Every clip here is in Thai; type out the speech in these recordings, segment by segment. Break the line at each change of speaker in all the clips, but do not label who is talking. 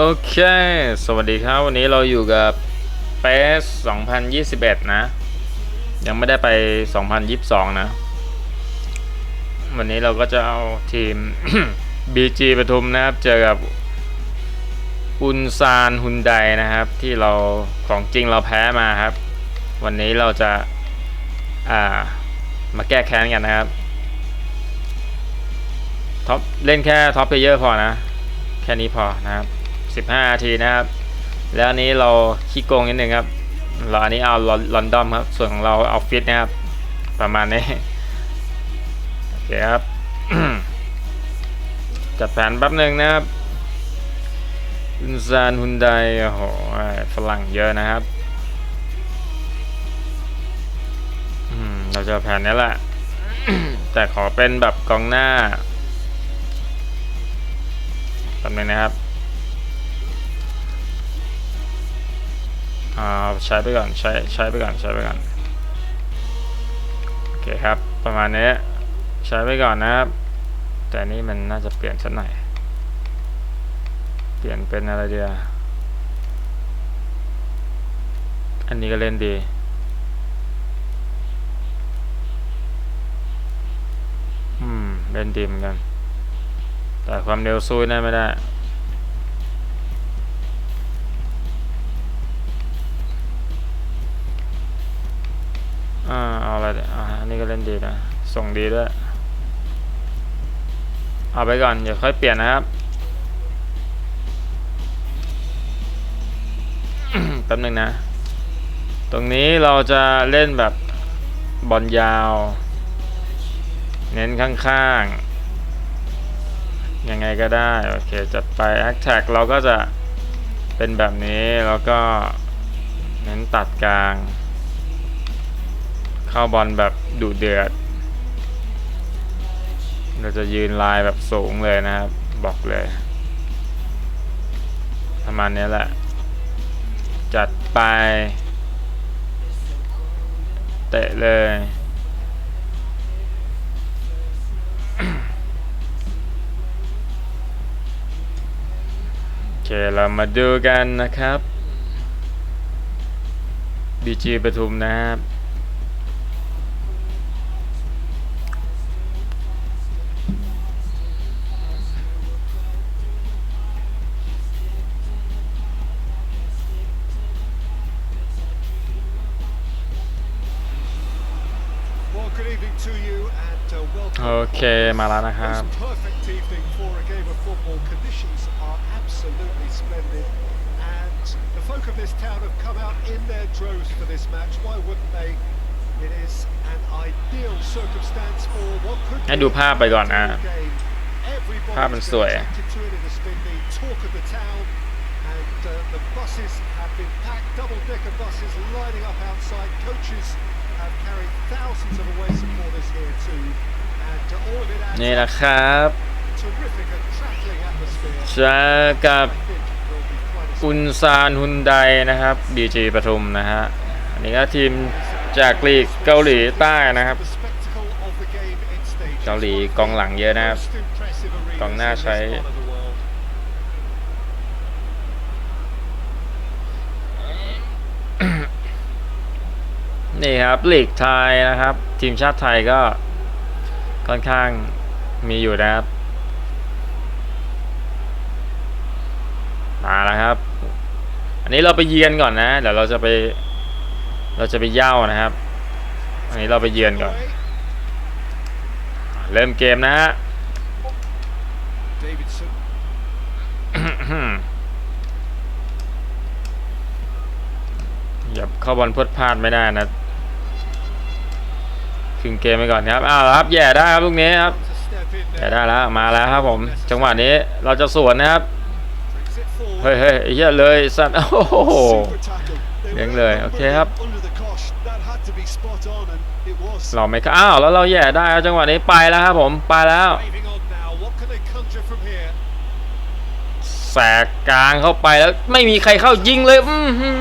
โอเค สวัสดีครับ วันนี้เราอยู่กับ PES 2021 นะ ยังไม่ได้ไป 2022 นะ วันนี้เราก็จะเอาทีม BG ปทุมนะครับ เจอกับอุนซานฮุนไดนะครับ ที่เราของจริงเราแพ้มาครับ วันนี้เราจะ อ่า มาแก้แค้นกันนะครับท็อปเล่นแค่ท็อปเพลเยอร์พอนะ แค่นี้พอนะครับ 15นาทีนะครับ แล้วอันนี้เราขี้โกงนิดนึงครับ เราอันนี้เอาลอนดอนครับ ส่วนของเราเอาฟิตนะครับ ประมาณนี้ โอเคครับ จัดแผนแป๊บหนึ่งนะครับอุนซานฮุนไดโอ้โหฝรั่งเยอะนะครับเราจะแผนนี้แหละ แต่ขอเป็นแบบกองหน้าแป๊บหนึงนะครับ อ่าใช้ไปก่อนใช้ใช้ไปก่อนใช้ไปก่อนโอเคครับ ประมาณนี้ใช้ไปก่อนนะครับ แต่นี่มันน่าจะเปลี่ยนสักหน่อยเปลี่ยนเป็นอะไรเดียอันนี้ก็เล่นดีอืมเล่นดีเหมือนกัน แต่ความเร็วสู้นั่ไม่ได้ อ่าเอาอะไรดีอ่าอันนี้ ก็เล่นดีนะ ส่งดีด้วย เอาไปก่อน เดี๋ยวค่อยเปลี่ยนนะครับแป๊บหนึงนะ ตรงนี้เราจะเล่นแบบบอลยาว เน้นข้างๆ ยังไงก็ได้ โอเค จัดไปแอคแท็กเราก็จะเป็นแบบนี้ แล้วก็เน้นตัดกลาง เข้าบอลแบบดุเดือด เราจะยืนลายแบบสูงเลยนะครับ บอกเลยประมาณนี้แหละ จัดไป เตะเลยโอเคเรามาดูกันนะครับ BG ปทุมนะครับ มาแล้วนะครับ
Most perfect evening for a game of football. Conditions are absolutely splendid, and the folk of this town have come out in their droves for this match. Why wouldn't they? It is an ideal circumstance for what could
ให้
be
ดูภาพไปก่อนนะ
a game. Everybody's
ภาพมันส
been
วย
attracted to it. It has been the talk of the town, and uh, the buses have been packed. Double-decker buses lining up outside. Coaches have carried thousands of away supporters here too, And uh, all of it adds
นี่
up
นะครับ
terrific and crackling atmosphere.
เจอกับ
I think will be quite a
อุนซานฮุนไดนะครับ BG ปทุมนะฮะอันนี้ก็ทีมจากลีกเกาหลีใต้นะครับ
the spectacle of the game in stages.
เกาหลีกองหลังเยอะนะครับ
Most impressive arenas
กองหน้า
in this
ใช้
part of the world.
นี่ครับลีกไทยนะครับ ทีมชาติไทยก็ค่อนข้าง มีอยู่นะครับ มาแล้วครับ อันนี้เราไปเยือนก่อนนะ เดี๋ยวเราจะไป เราจะไปเย่านะครับ อันนี้เราไปเยือนก่อน เริ่มเกมนะฮะอย่าเข้าบอลพลดพลาดไม่ได้นะครึ่งเกมไปก่อนครับ อ้าวครับ แย่ได้ครับลูกนี้ครับ แย่ได้แล้วมาแล้วครับผม จังหวะนี้เราจะสวนนะครับ เฮ้ยเฮ้ยเหี้ยเลยสัตว์ โอ้โหเลี้ยงเลย โอเคครับเราไม่เข้าอ้าว แล้วเราแย่ได้จังหวะนี้ไปแล้วครับผม ไปแล้วแสกกลางเข้าไปแล้วไม่มีใครเข้ายิงเลย อื้อหือ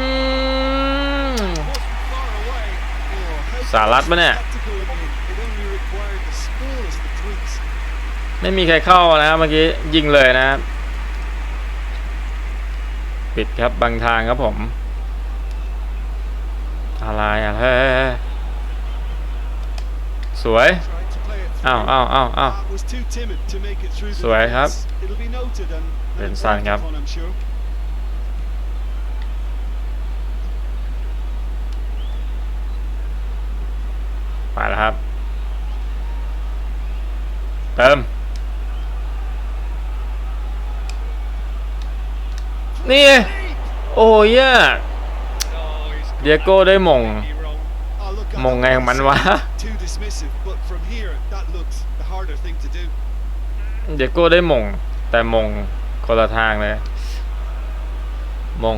Wasn't far away. Oh, how
สารัตปะเนี่ย
tactical in the- It only required the smallest of tweaks.
ไม่มีใครเข้านะเมื่อกี้ยิงเลยนะ ปิดครับบางทางครับผม อะไรอะไรสวยอ้าวอ้าวอ้าวอ้าวสวยครับเป็นซันครับไปแล้วครับ เติม นี่โอ้ยอะ
Oh, he's
เดียโก้ได้มง มงไงของมันวะ เดียโก้ได้มง แต่มงคนละทางเลย มง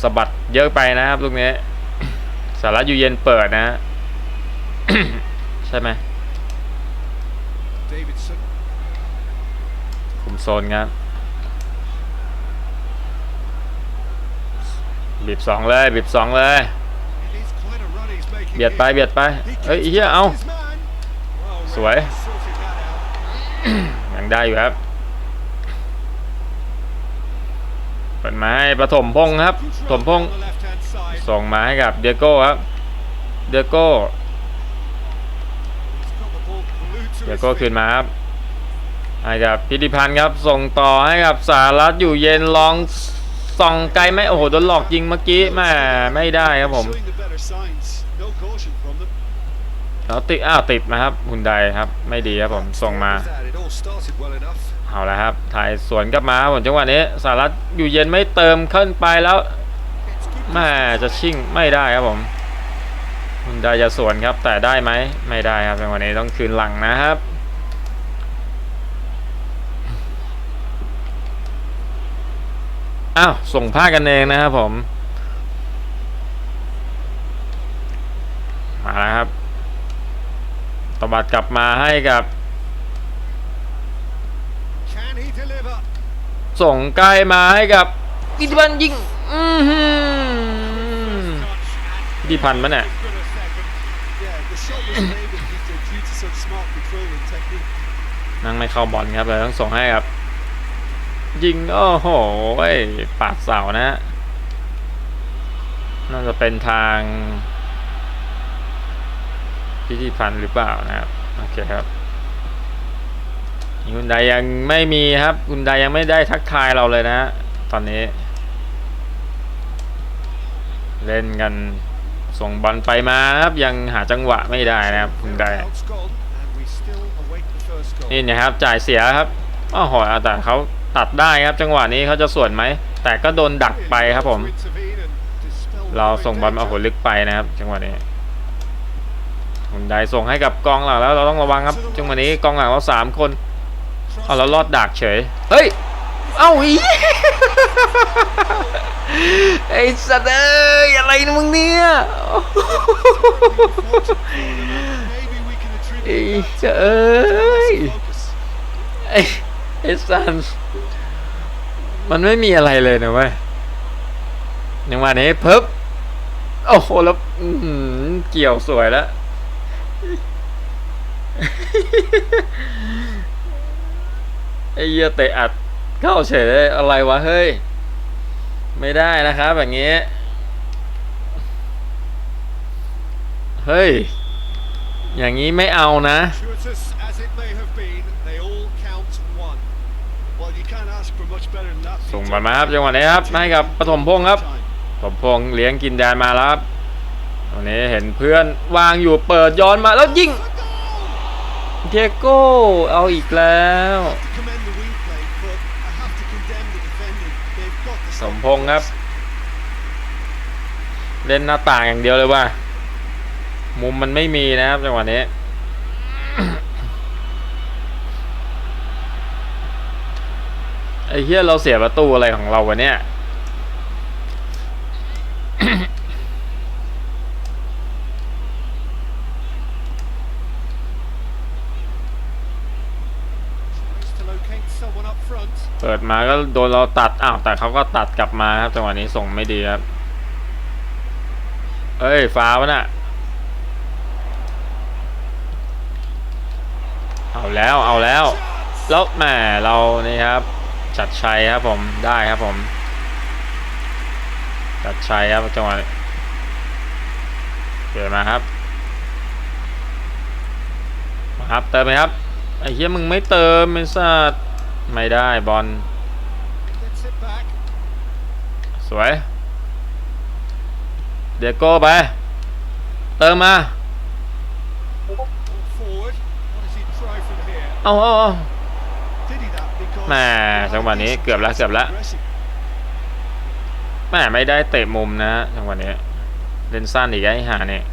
สะบัดเยอะไปนะครับลูกนี้ สารัตอยู่เย็นเปิดนะ ใช่ไหมคุมโซนครับ บีบสองเลยบีบสองเลยเบียดไปเบียดไปเฮ้ยเฮียเอาสวยยังได้อยู่ครับเปิดมาให้ปฐมพงษ์ครับ
Good
ปฐมพงษ์ส่งมาให้กับเดียโก้ครับเดียโก้เดียโก้คืนมาครับให้กับพิธิพันธ์ครับส่งต่อให้กับสารัตอยู่เย็นลอง ส่องไกลไหมโอ้โหโดนหลอกยิงเมื่อกี้แม่ไม่ได้ครับผม
Showing the better signs. No caution from them.
แล้วติดอ้าวติดนะครับหุ่นไดครับ ไม่ดีครับผมส่งมาเอาละครับถ่ายสวนกลับมาผมจังหวะนี้สารัตอยู่เย็นไม่เติมขึ้นไปแล้วแม่จะชิ่งไม่ได้ครับผมหุ่นไดจะสวนครับแต่ได้ไหมไม่ได้ครับจังหวะนี้ต้องคืนหลังนะครับ อ้าวส่งผ้ากันเองนะครับผม มาแล้วครับตบัดกลับมาให้กับ
Can he deliver?
ส่งใกล้มาให้กับอิทธิพันธ์ยิงอือหือ
Touch
อิทธิพันธ์มันเนี่ย
and for a second.
Yeah, the shot was enabled Peter due to such smart control and technique.
นั่งไม่เข้าบอลครับเลยต้องส่งให้ครับ ยิง โอ้โหปาดเสานะฮะน่าจะเป็นทางพิธีพันธ์หรือเปล่านะครับ โอเคครับคุณใดยังไม่มีครับ คุณใดยังไม่ได้ทักทายเราเลยนะ ตอนนี้ เล่นกันส่งบอลไปมาครับ ยังหาจังหวะไม่ได้นะครับ คุณใดนี่นะครับจ่ายเสียครับอ้าวโหยแต่เขา ตัดได้ครับจังหวะนี้เขาจะสวนไหม แต่ก็โดนดักไปครับผม
To intervene and dispel the
เรา
very
ส่งบอลมา
danger.
โหลึกไปนะครับ จังหวะนี้หุนไดส่งให้กับกองหลังแล้วเราต้องระวังครับ จังหวะนี้กองหลังเราสามคนเอาเราลอดดักเฉย เฮ้ย เอ้าอีไอ้สัตว์เอ้ยอะไรนะมึงเนี่ย
Maybe we can attribute
ไอ้
that
เจ้า
to
เอ้ย
focus.
ไอ้ไอ้ซันมันไม่มีอะไรเลยนะเว้ยยังมานี้เพิบโอ้โหแล้วเกี่ยวสวยแล้วไอ้เหี้ยเตะอัดเข้าเฉยเลยอะไรวะเฮ้ย ไม่ได้นะครับแบบนี้ เฮ้ย อย่างนี้ไม่เอานะ ส่งบอลมาครับจังหวะนี้ครับให้กับปฐมพงษ์ครับ
Time.
ผมพงษ์เลี้ยงกินแดนมาแล้วครับวันนี้เห็นเพื่อนวางอยู่เปิดย้อนมาแล้วยิงเทโก้เอาอีกแล้วสมพงษ์ครับ เล่นหน้าต่างอย่างเดียวเลยว่า มุมมันไม่มีนะครับจังหวะนี้ ไอ้เฮียเราเสียประตูอะไรของเราวะเนี่ยเปิดมาก็โดนเราตัด อ้าว แต่เขาก็ตัดกลับมาครับ จังหวะนี้ส่งไม่ดีครับ เอ้ย ฟ้าวะน่ะ เอาแล้ว เอาแล้ว แล้วแหมเรานี่ครับ จัดชัยครับผมได้ครับผมตัดชัยครับจังหวะนี้เปลี่ยนมาครับมาครับเติมไหมครับไอ้เหี้ยมึงไม่เติมไอ้สัตว์ไม่ได้บอล
Gets it back.
สวย เดียโก้ไป เติมมา
Forward. What does he try from here?
เอาเอาเอา
Did he
แหม่จังหวะนี้เกือบแล้วเกือบแล้วแม่ไม่ได้เตะมุมนะฮะจังหวะนี้เล่นสั้นอีกไอ้ห่าเนี่ย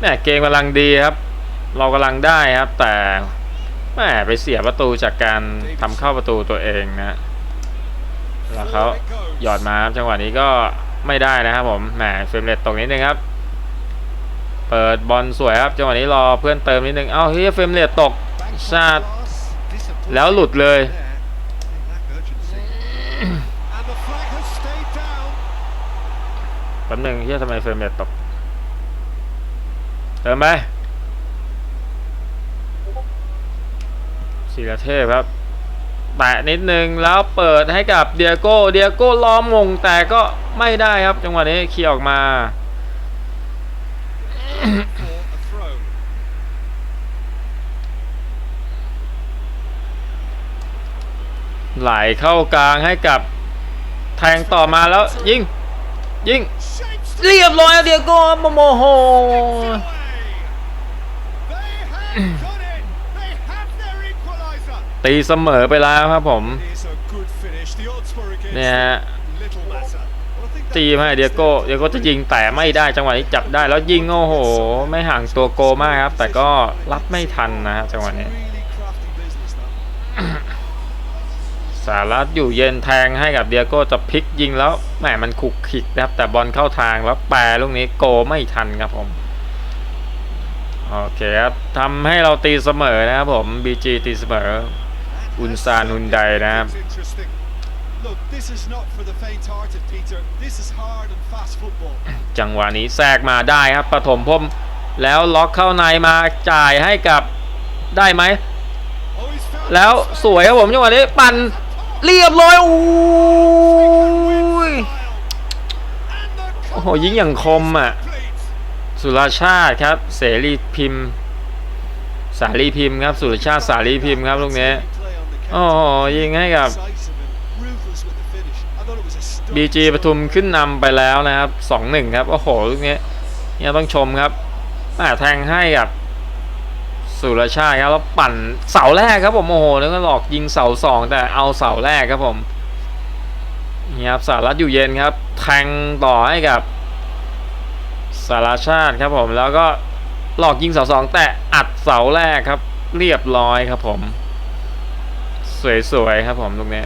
แม่เกมกำลังดีครับ เรากำลังได้ครับ แต่แม่ไปเสียประตูจากการทำเข้าประตูตัวเองนะแล้วเขาหยอดมาครับจังหวะนี้ก็ไม่ได้นะครับผมแหมเฟรมเรทตกนิดนึงครับ เปิดบอลสวยครับจังหวะนี้รอเพื่อนเติมนิดนึง เอ้าเฮ้ยเฟรมเรทตกชาติแล้วหลุดเลย แป๊บนึงเฮียทำไมเฟรมเรทตก เติมไปศิลเทพครับแตะนิดนึงแล้วเปิดให้กับเดียโก้ เดียโก้ล้อมมงแต่ก็ไม่ได้ครับจังหวะนี้เคลียร์ออกมา ไหลเข้ากลางให้กับแทงต่อมาแล้ว ยิง ยิง เรียบร้อยเดียโก้โมโมโห
away. They have got in. They have their equaliser.
ตีเสมอไปแล้วครับผมเนี่ยฮะตีมาให้เดียโก้เดียโก้จะยิงแต่ไม่ได้จังหวะนี้จับได้แล้วยิงโอ้โห ไม่ห่างตัวโกมากครับ แต่ก็รับไม่ทันนะฮะจังหวะนี้ สารัตอยู่เย็นแทงให้กับเดียโก้จะพลิกยิงแล้วแหมมันขุกขิกนะครับ แต่บอลเข้าทางแล้วแปรลูกนี้โกไม่ทันครับผมโอเคครับทำให้เราตีเสมอนะครับผม BG ตีเสมออุนซานฮุนไดนะครับ
It's interesting.
Look, this is not for the faint-hearted, Peter. This is hard and fast football.
จังหวะนี้แทรกมาได้ครับปฐมพรหมแล้วล็อกเข้าในมาจ่ายให้กับได้ไหม
Oh, he's found
แล้วสวยครับผมจังหวะนี้ปั่น เรียบร้อยโอ้ยโอ้โหยิงอย่างคมอะ สุรชาติครับ เสรีพิมพ์ สาลีพิมพ์ครับ สุรชาติสาลีพิมพ์ครับลูกนี้โอ้โหยิงให้กับบีจีปทุมขึ้นนำไปแล้วนะครับสองหนึ่งครับ โอ้โห ลูกนี้เนี่ยต้องชมครับแทงให้กับ สุรชาติครับแล้วปั่นเสาแรกครับผมโอ้โหแล้วก็หลอกยิงเสาสองแต่เอาเสาแรกครับผมนี่ครับสารัตอยู่เย็นครับแทงต่อให้กับสารชาติครับผมแล้วก็หลอกยิงเสาสองแต่อัดเสาแรกครับ เรียบร้อยครับผม สวยๆครับผมตรงนี้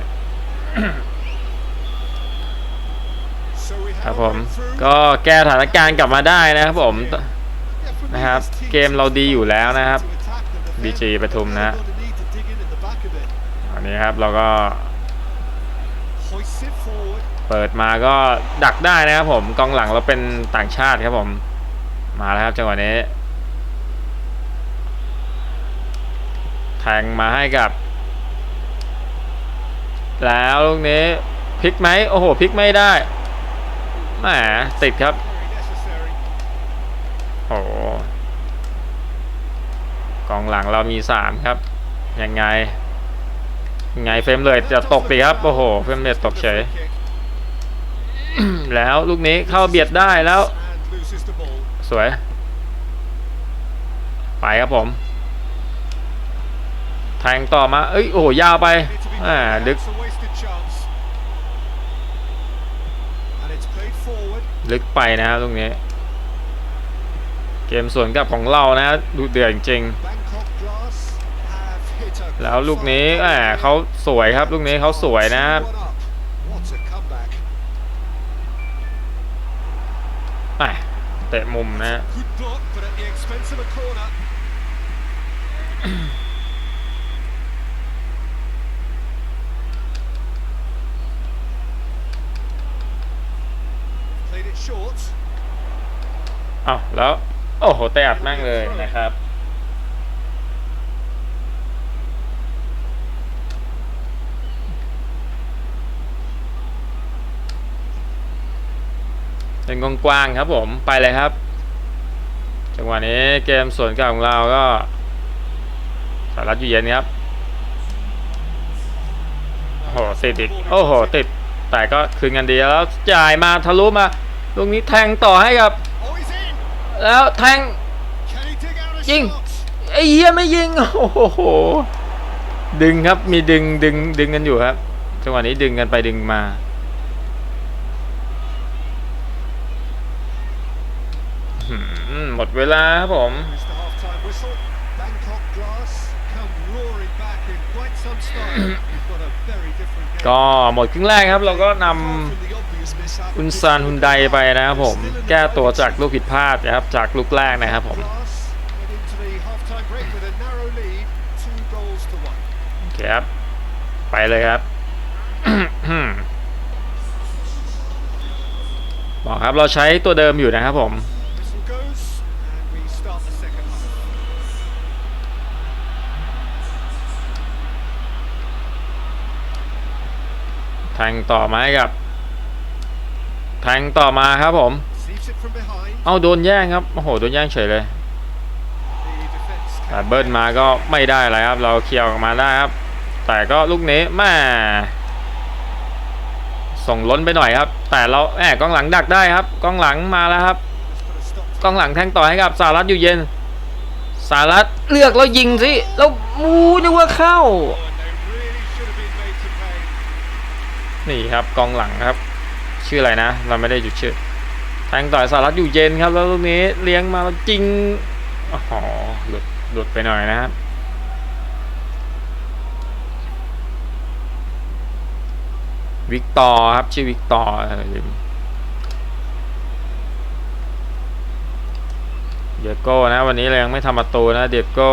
ครับผมก็แก้สถานการณ์กลับมาได้นะครับผมนะครับ เกมเราดีอยู่แล้วนะครับ
to attack the defender,
BG
but
ปทุมนะอันนี้ครับเราก็ เปิดมาก็ดักได้นะครับผมกองหลังเราเป็นต่างชาติครับผม มาแล้วครับจังหวะนี้แทงมาให้กับ แล้วลูกนี้พลิกไหมโอ้โหพลิกไม่ได้แหมติดครับโอ้ กองหลังเรามีสามครับ ยังไง ยังไงเฟรมเลยจะตกดีครับ โอ้โห เฟรมเลยตกเฉย แล้วลูกนี้เข้าเบียดได้แล้ว สวย ไปครับผมแทงต่อมา เอ้ย โอ้โห ยาวไป อ่าลึก ลึกไปนะครับลูกนี้ เกมสวนกลับของเรานะดูเดือดจริง
Bangkok Glass have hit a
แล้วลูกนี้แหมเขาสวยครับ ลูกนี้เขาสวยนะครับ
What a comeback.
แหมเตะมุมนะ
Good block, but at the expense of a corner. Played it short.
อ้าวแล้ว โอ้โหแตะมากเลยนะครับ เป็นกองกว้างครับผมไปเลยครับ จังหวะนี้เกมส่วนกลางของเราก็สารัตอยู่เย็นครับโอ้โหเติดอีโอ้โหติดแต่ก็คืนกันดีแล้วจ่ายมาทะลุมาลูกนี้แทงต่อให้กับ แล้วแทง
Can he dig out a
Chinh.
shot?
ไอ้เหี้ยไม่ยิงโอ้โหดึงครับมีดึงดึงดึงกันอยู่ครับจังหวะนี้ดึงกันไปดึงมาหืมหมดเวลาครับผม
It's the half-time whistle. Bangkok Glass come roaring back in quite some style. You've got a very different game.
ก็หมดครึ่งแรกครับ เราก็น
Apart from the obvious mishap, ำ
อุนซานฮุนไดไปนะครับผม แก้ตัวจากลูกผิดพลาดนะครับ จากลูกแรกนะครับผมโอเคครับ ไปเลยครับบอกครับเราใช้ตัวเดิมอยู่นะครับผมแทงต่อมาให้กับ แทงต่อมาครับผม เอาโดนแย่งครับ โอ้โห โดนแย่งเฉยเลยแต่เบิ้ลมาก็ไม่ได้อะไรครับ เราเคลียร์ออกมาได้ครับ แต่ก็ลูกนี้แม่ส่งล้นไปหน่อยครับ แต่เราแอบกองหลังดักได้ครับกองหลังมาแล้วครับกองหลังแทงต่อให้กับสารัตอยู่เย็นสารัตเลือกแล้วยิงสิแล้วมูนึกว่าเข้า นี่ครับกองหลังครับ ชื่ออะไรนะ เราไม่ได้จุดชื่อแทงต่อยสารัตอยู่เย็นครับ แล้วลูกนี้เลี้ยงมาแล้วจริงอ๋อหลุดหลุดไปหน่อยนะครับวิกตอร์ครับ ชื่อวิกตอร์เดียโก้นะ วันนี้เรายังไม่ทำประตูนะ เดียโก้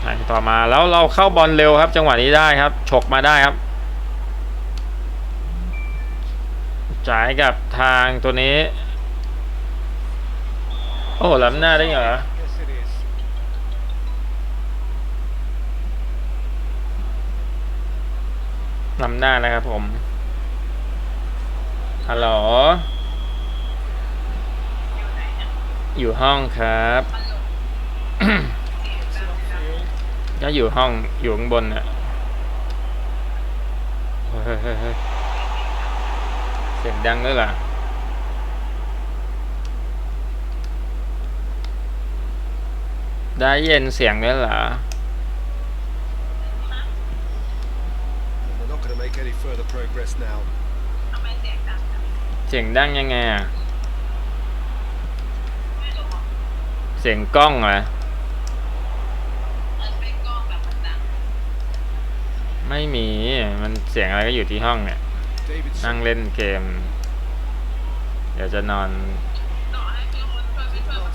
แทง ต่อมาแล้วเราเข้าบอลเร็วครับ จังหวะนี้ได้ครับฉกมาได้ครับ จ่ายกับทางตัวนี้ โอ้ล้ำหน้าได้เหรอล้ำหน้านะครับผมฮัลโหลอยู่ห้องครับ ก็อยู่ห้องอยู่ข้างบนน่ะเฮ้ยเฮ้ยเฮ้ยเฮ้ยเสียงดังด้วยล่ะได้เย็นเสียงด้วยเหรอ
And they're not going to make any further progress now.
เสียงดังยังไงอะ เสียงกล้องเหรอ ไม่มีมันเสียงอะไรก็อยู่ที่ห้องเนี่ย
Davidson
นั่งเล่นเกม เดี๋ยวจะนอน
not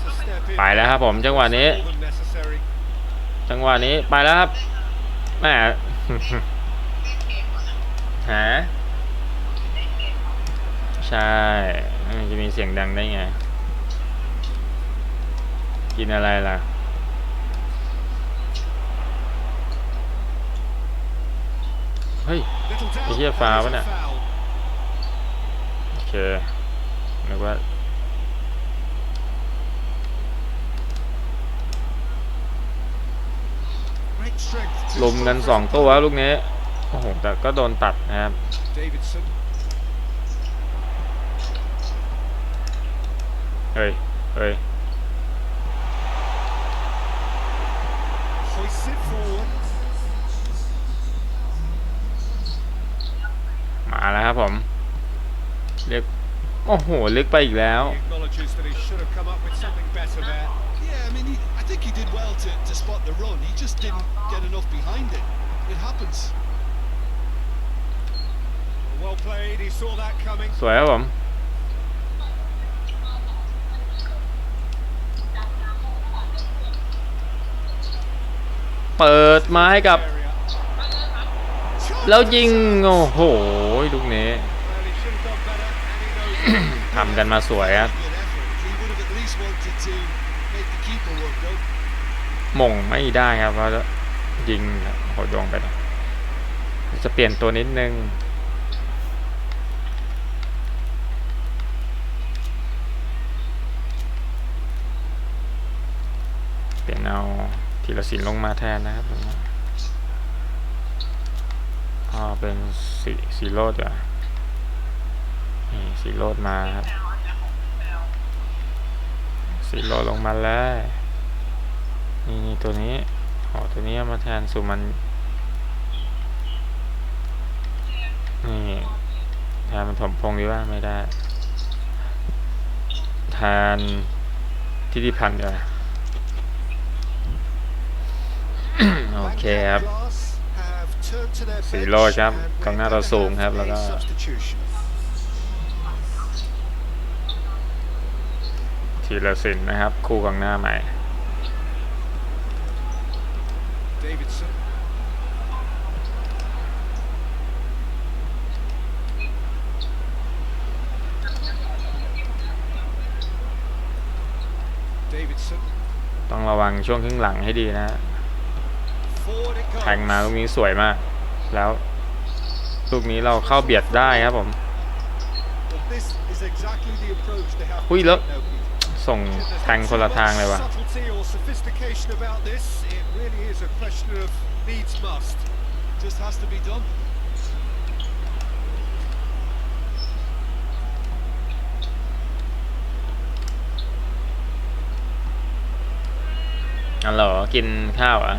to step in.
ไปแล้วครับผมจังหวะนี้
More than necessary.
จังหวะนี้ไปแล้วครับแหมหาใช่มันจะมีเสียงดังได้ไง กินอะไรล่ะ เฮ้ย
ไอ้
เหี้ย
ฟาวะ
เนี่
ย
โอเคนึกว่าลุมกันสองตัวลูกนี้ โอ้โห แต่ก็โดนตัดนะครับเฮ้ยเฮ้ย มาแล้วครับผมเรียกโอ้โหลึกไปอีกแล้ว
He acknowledges that he should have come up with something better there.
Yeah, I mean, he, I think he did well to, to spot the run. He just didn't get enough behind it. It happens.
Well played. He saw that coming.
สวยครับผมเปิดมาให้กับ
Area.
แล้วยิง โอ้โห ลูกนี้
Well, he should have done better, and he knows it.
ทำกันมาสวยครับ
Good effort. He would have at least wanted to make the keeper work though.
หม่งไม่ได้ครับเพราะยิงโหดวงไปหน่อยจะเปลี่ยนตัวนิดนึงเปลี่ยนเอาทีละสินลงมาแทนนะครับ อ๋อเป็นสีสีโรดอะนี่สีโรดมาครับสีโรดลงมาแล้วนี่นี่ตัวนี้อ๋อตัวนี้มาแทนสุมันนี่แทนมันถมพงดีว่าไม่ได้แทนทิติพันธ์ดีกว่าโอเคครับ
สีโรดครับกองหน้าเราสูงครับ แล้วก็
ทีละสินนะครับ คู่กองหน้าใหม่
Davidson. Davidson.
ต้องระวังช่วงครึ่งหลังให้ดีนะ
Forward it
แท งมาลูก
goes.
นี้สวยมาก แล้วลูกนี้เราเข้าเบียดได้ครับผม
Well, this is exactly the approach they have to
อุ้ยแล้ว
take now, Pete.
ส่งแทงคนละทางเลยว่ะ
Subtlety or sophistication about this. It really is a question of needs must.
Just has to be done.
อ๋อเหรอกินข้าวอะ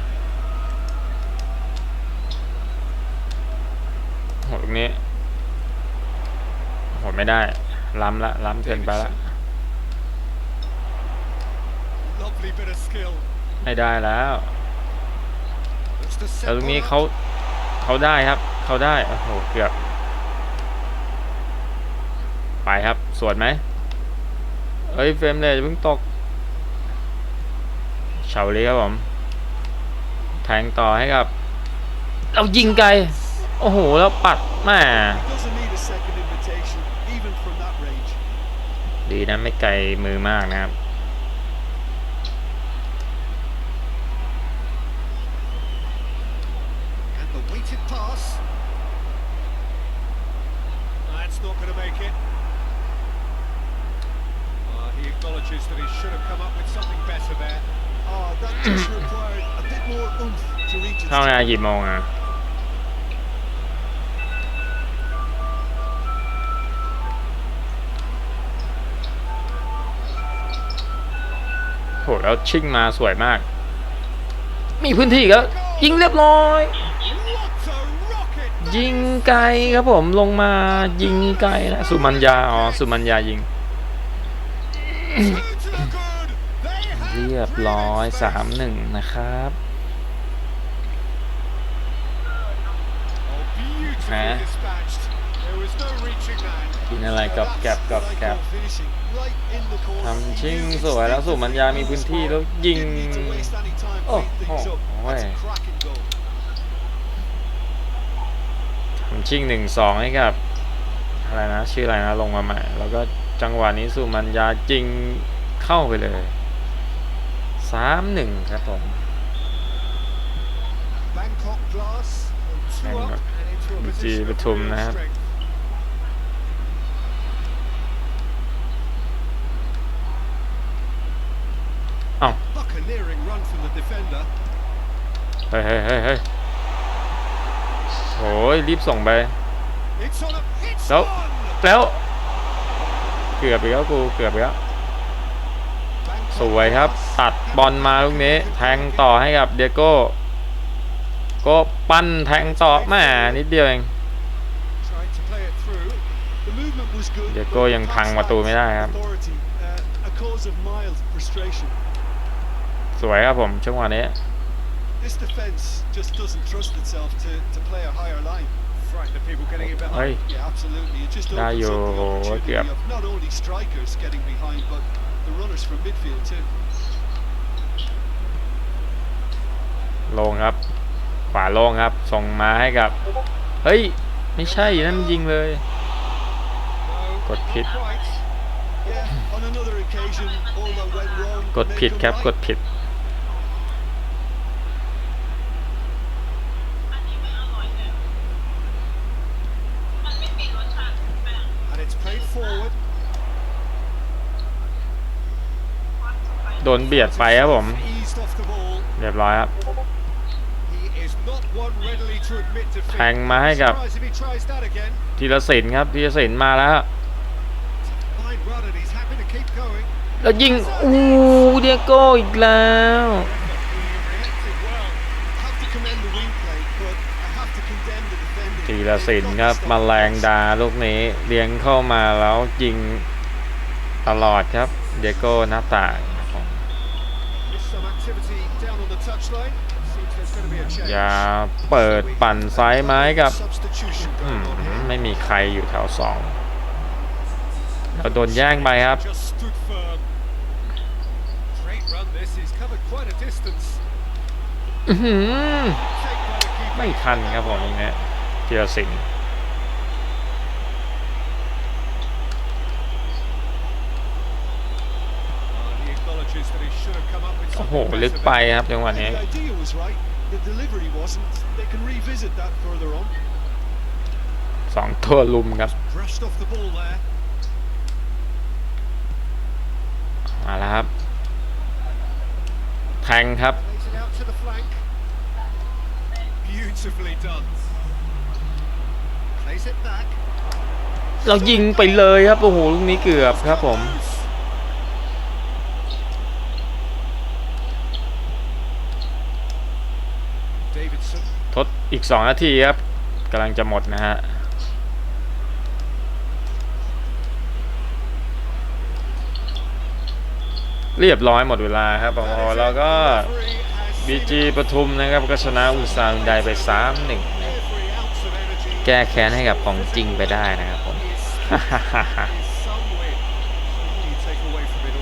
โหตรงนี้โห ไม่ได้ ล้ำละ ล้ำเกินไปละ
Lovely bit of skill.
ไม่ได้แล้ว
Looks to set
แล้วตรงนี้
one up.
เขาเขาได้ครับ เขาได้ โอ้โห เกือบ ไปครับ สวนไหมเอ้ย เฟรมเลยอย่าเพิ่งตก เฉาลีครับผม แทงต่อให้กับ เรายิงไกล โอ้โห แล้วปัดแม่
Doesn't need a second invitation, even from that range.
ดีนะไม่ไกลมือมากนะครับ
And the weighted pass. That's not going to make it. Uh, he acknowledges that he should have come up with something better there.
Oh, that just required a bit more oomph to reach its
เข้างานกี่โมงอะ หแล้วชิ่งมาสวยมาก มีพื้นที่ก็ยิงเรียบร้อย ยิงไกลครับผมลงมายิงไกลนะสุมัญญาอ๋อสุมัญญายิง เรียบร้อยสามหนึ่งนะครับ
Oh, beautifully
Eh?
dispatched. There was no reaching that.
กินอะไรกับแกรบกับ
what I
แกรบ
call finishing, right in the corner.
ทำชิ่งสวยแล้วสุมัญญามีพื้นที่แล้วยิง
Didn't need to waste any time
Oh,
cleaning things
oh,
up.
oh,
That's a
hey.
cracking goal.
ทำชิ่งหนึ่งสองให้กับอะไรนะชื่ออะไรนะลงมาใหม่ แล้วก็จังหวะนี้สุมัญญาจริงเข้าไปเลยสามหนึ่งครับผม
Bangkok Glass on two
Bangkok.
up and into a
BG
position of
ปทุม
real
นะครับ
strength.
เอ้า
Buccaneering run from the defender.
เฮ้ยเฮ้ยเฮ้ยเฮ้ยโอ้ยรีบส่งไป
It's on a it's
Nope.
on!
แล้วเกือบไปแล้วกูเกือบไปแล้ว
Bangkok
สวยครับ
Glass
ตัดบอลมาลูกนี้ แทงต่อให้กับเดียโก้โก็ปั้นแทงต่อแม่นิดเดียวเอง
Trying to play it through.
The movement was good.
เดีย
but
โก้ยัง
the
พัง
pass
ประตูไม่ได้
lacked
ครับ
authority, uh, a cause of mild frustration.
สวยครับผมจังหวะนี้
This defence just doesn't trust itself to, to play a higher line.
Frightened of people getting it
เฮ้ย
behind.
Yeah, absolutely. It just
Đã
opens
vô
up the opportunity
kìa.
of not only strikers getting behind, but the runners from midfield too.
ลงครับ ขวาโล่งครับ ส่งมาให้กับ เฮ้ย ไม่ใช่นั่นยิงเลย
No,
Got
not
hit.
quite.
Yeah, on another occasion, all that went wrong.
กด
may
ผิด
come
ครับ
right.
กดผิด ดนเบียดไปครับผม
Eased off the ball.
เรียบร้อยครับ
He is not one readily to admit defeat.
แทงมาให้กับ
Surprised if he tries that again.
ธีรศิลป์ครับธีรศิลป์มาแล้ว
Fine run and he's happy to keep going.
แล้วยิงอู้เดียโก้อีกแล้ว
He reacted well.
I have to commend the wing play, but I have to condemn the defending.
ธีรศิลป์
They've
ครับ
got to
มา
stop
แรง
the
ดาลูกนี้เลี้ยงเข้ามาแล้วยิงตลอดครับ เดียโก้หน้าต่าง อย่าเปิดปั่นซ้ายไม้กับ
Substitution
อื
going
ม
on here.
ไม่มีใครอยู่แถวสองเราโดนแย่งไปครับ
Just stood firm. Great run this. He's covered quite a distance.
อื้อหือ
Take by the keeper.
ไม่ทันครับผมตรงนี้ธีรศิลป์
Uh, he acknowledges that he should have come up with
โอ้โห
something
ลึก
better
ไป
there.
ครับจังหวะนี้
The idea was right, the delivery wasn't. They can revisit that further on.
สองตัวลุมครับ
Brushed off the ball there.
มาแล้วครับ แทงครับ
Lays it out to the flank. Beautifully done. Plays it back.
เรายิงไปเลยครับ โอ้โห ลูกนี้เกือบครับผม
Davidson.
ทด อีก 2 นาทีครับกำลังจะหมดนะฮะเรียบร้อยหมดเวลาครับพอแล้วก็บีจีปทุมนะครับก็ชนะอุตสาหไดไป3-1นะแก้แค้นให้กับของจริงไปได้นะครับผม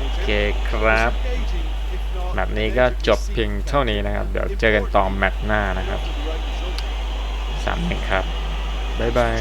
โอเคครับแบบนี้ก็จบเพียงเท่านี้นะครับ เดี๋ยวเจอกันต่อแมตช์หน้านะครับ สามหองครับ บ๊ายบาย